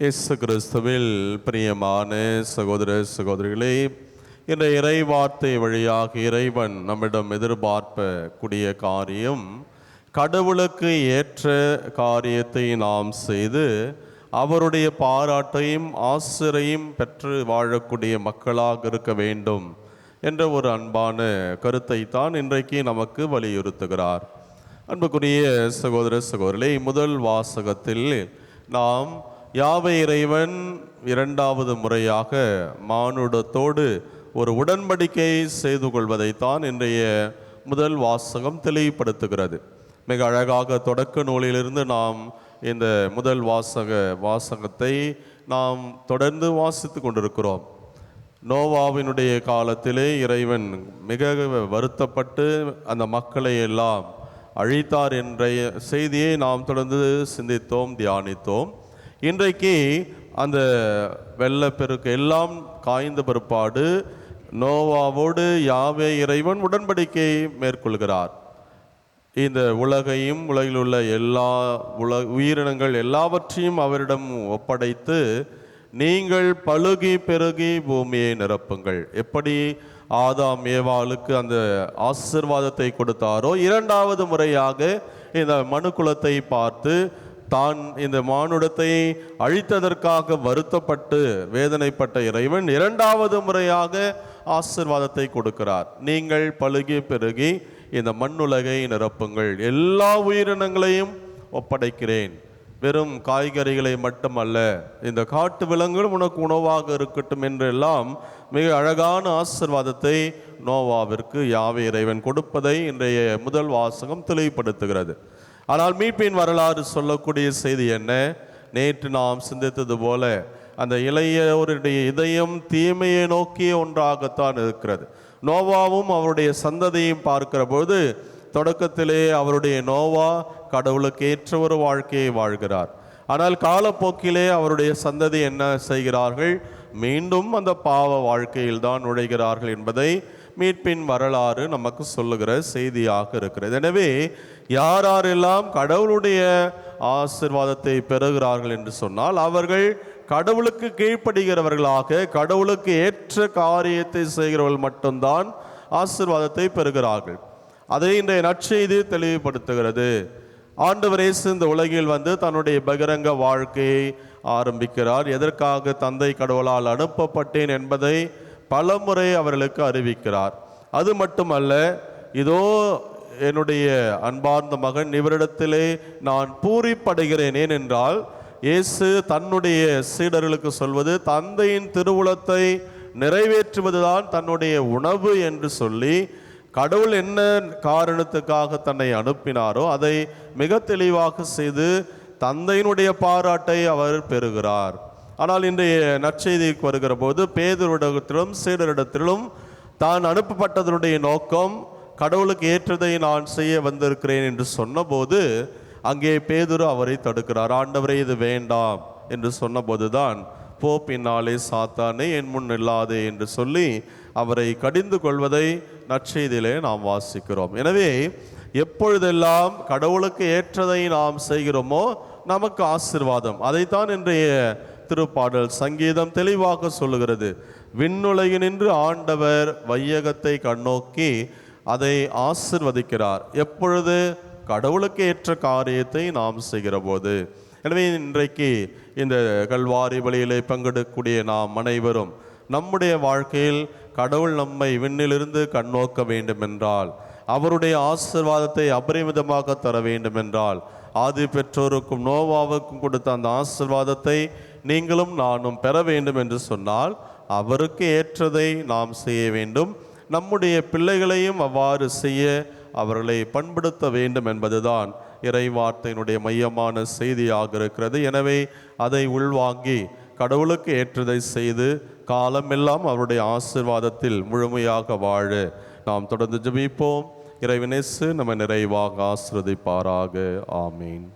இயேசு கிறிஸ்துவில் பிரியமான சகோதர சகோதரிகளே இந்த இறை வார்த்தை வழியாக இறைவன் நம்மிடம் எதிர்பார்ப்ப கூடிய காரியம் கடவுளுக்கு ஏற்ற காரியத்தை நாம் செய்து அவருடைய பாராட்டையும் ஆசிரையும் பெற்று வாழக்கூடிய மக்களாக இருக்க வேண்டும் என்ற ஒரு அன்பான கருத்தை தான் இன்றைக்கு நமக்கு வலியுறுத்துகிறார். அன்புக்குரிய சகோதர சகோதரிகளே முதல் வாசகத்தில் நாம் யாவை இறைவன்? இரண்டாவது முறையாக மானுடத்தோடு ஒரு உடன்படிக்கை செய்து கொள்வதைத்தான் இன்றைய முதல் வாசகம் தெளிவுபடுத்துகிறது. மிக அழகாக தொடக்க நூலிலிருந்து நாம் இந்த முதல் வாசக வாசகத்தை நாம் தொடர்ந்து வாசித்து கொண்டிருக்கிறோம். நோவாவினுடைய காலத்திலே இறைவன் மிக வருத்தப்பட்டு அந்த மக்களை எல்லாம் அழித்தார் என்ற செய்தியை நாம் தொடர்ந்து சிந்தித்தோம் தியானித்தோம். இன்றைக்கு அந்த வெள்ளப்பெருக்கு எல்லாம் காய்ந்த பிற்பாடு நோவாவோடு யாவே இறைவன் உடன்படிக்கை மேற்கொள்கிறார். இந்த உலகையும் உலகில் உள்ள எல்லா உல உயிரினங்கள் எல்லாவற்றையும் அவரிடம் ஒப்படைத்து நீங்கள் பழுகி பெருகி பூமியை நிரப்புங்கள். எப்படி ஆதாம் ஏவாளுக்கு அந்த ஆசிர்வாதத்தை கொடுத்தாரோ இரண்டாவது முறையாக இந்த மனுக்குலத்தை பார்த்து தான் இந்த மானுடத்தை அழித்ததற்காக வருத்தப்பட்டு வேதனைப்பட்ட இறைவன் இரண்டாவது முறையாக ஆசிர்வாதத்தை கொடுக்கிறார். நீங்கள் பழுகி பெருகி இந்த மண்ணுலகை நிரப்புங்கள். எல்லா உயிரினங்களையும் ஒப்படைக்கிறேன். வெறும் காய்கறிகளை மட்டுமல்ல இந்த காட்டு விலங்குகளும் உனக்கு உணவாக இருக்கட்டும் என்றெல்லாம் மிக அழகான ஆசிர்வாதத்தை நோவாவிற்கு யாவை இறைவன் கொடுப்பதை இன்றைய முதல் வாசகம் தெளிவுபடுத்துகிறது. ஆனால் மீட்பின் வரலாறு சொல்லக்கூடிய செய்தி என்ன? நேற்று நாம் சிந்தித்தது போல அந்த இளையோருடைய இதயம் தீமையை நோக்கிய ஒன்றாகத்தான் இருக்கிறது. நோவாவும் அவருடைய சந்ததியும் பார்க்கிற பொழுது தொடக்கத்திலே அவருடைய நோவா கடவுளுக்கு ஏற்ற ஒரு வாழ்க்கையை வாழ்கிறார். ஆனால் காலப்போக்கிலே அவருடைய சந்ததி என்ன செய்கிறார்கள்? மீண்டும் அந்த பாவ வாழ்க்கையில் தான் நுழைகிறார்கள் என்பதை மீட்பின் வரலாறு நமக்கு சொல்லுகிற செய்தியாக இருக்கிறது. எனவே யார் யாரெல்லாம் கடவுளுடைய ஆசிர்வாதத்தை பெறுகிறார்கள் என்று சொன்னால் அவர்கள் கடவுளுக்கு கீழ்ப்படுகிறவர்களாக கடவுளுக்கு ஏற்ற காரியத்தை செய்கிறவர்கள் மட்டும்தான் ஆசிர்வாதத்தை பெறுகிறார்கள். அதை இன்றைய நற்செய்தி தெளிவுபடுத்துகிறது. ஆண்டவர் இயேசு இந்த உலகில் வந்து தன்னுடைய பகிரங்க வாழ்க்கையை ஆரம்பிக்கிறார். எதற்காக தந்தை கடவுளால் அனுப்பப்பட்டேன் என்பதை பலமுறை அவர்களுக்கு அறிவிக்கிறார். அது மட்டுமல்ல இதோ என்னுடைய அன்பார்ந்த மகன் இவரிடத்திலே நான் பூரிப்படைகிறேன். ஏனென்றால் இயேசு தன்னுடைய சீடர்களுக்கு சொல்வது தந்தையின் திருவுளத்தை நிறைவேற்றுவதுதான் தன்னுடைய உணவு என்று சொல்லி கடவுள் என்ன காரணத்துக்காக தன்னை அனுப்பினாரோ அதை மிக தெளிவாக செய்து தந்தையினுடைய பாராட்டை அவர் பெறுகிறார். ஆனால் இன்றைய நற்செய்திக்கு வருகிற போது பேதரிடத்திலும் சீடரிடத்திலும் தான் அனுப்பப்பட்டதனுடைய நோக்கம் கடவுளுக்கு ஏற்றதை நான் செய்ய வந்திருக்கிறேன் என்று சொன்னபோது அங்கே பேதுரு அவரை தடுக்கிறார். ஆண்டவரே இது வேண்டாம் என்று சொன்னபோதுதான் போ பின்னாலே சாத்தானே என் முன் இல்லாதே என்று சொல்லி அவரை கடிந்து கொள்வதை நற்செய்தியிலே நாம் வாசிக்கிறோம். எனவே எப்பொழுதெல்லாம் கடவுளுக்கு ஏற்றதை நாம் செய்கிறோமோ நமக்கு ஆசிர்வாதம். அதைத்தான் இன்றைய திருப்பாடல் சங்கீதம் தெளிவாக சொல்லுகிறது. விண்ணுலகினின்று ஆண்டவர் வையகத்தை கண்ணோக்கி அதை ஆசிர்வதிக்கிறார். எப்பொழுது? கடவுளுக்கு ஏற்ற காரியத்தை நாம் செய்கிற போது. எனவே இன்றைக்கு இந்த கல்வாரி வழியிலே பங்கெடுக்கக்கூடிய நாம் அனைவரும் நம்முடைய வாழ்க்கையில் கடவுள் நம்மை விண்ணிலிருந்து கண்ணோக்க வேண்டுமென்றால் அவருடைய ஆசிர்வாதத்தை அபரிமிதமாக தர வேண்டுமென்றால் ஆதி பெற்றோருக்கும் நோவாவுக்கும் கொடுத்த அந்த ஆசிர்வாதத்தை நீங்களும் நானும் பெற வேண்டும் என்று சொன்னால் அவருக்கு ஏற்றதை நாம் செய்ய வேண்டும். நம்முடைய பிள்ளைகளையும் அவ்வாறு செய்ய அவர்களை பண்படுத்த வேண்டும் என்பதுதான் இறைவார்த்தையினுடைய மையமான செய்தியாக இருக்கிறது. எனவே அதை உள்வாங்கி கடவுளுக்கு ஏற்றதை செய்து காலமெல்லாம் அவருடைய ஆசிர்வாதத்தில் முழுமையாக வாழ நாம் தொடர்ந்து ஜெபிப்போம். இறைவனேசு நம்ம நிறைவாக ஆசிரதிப்பாராக ஆமீன்.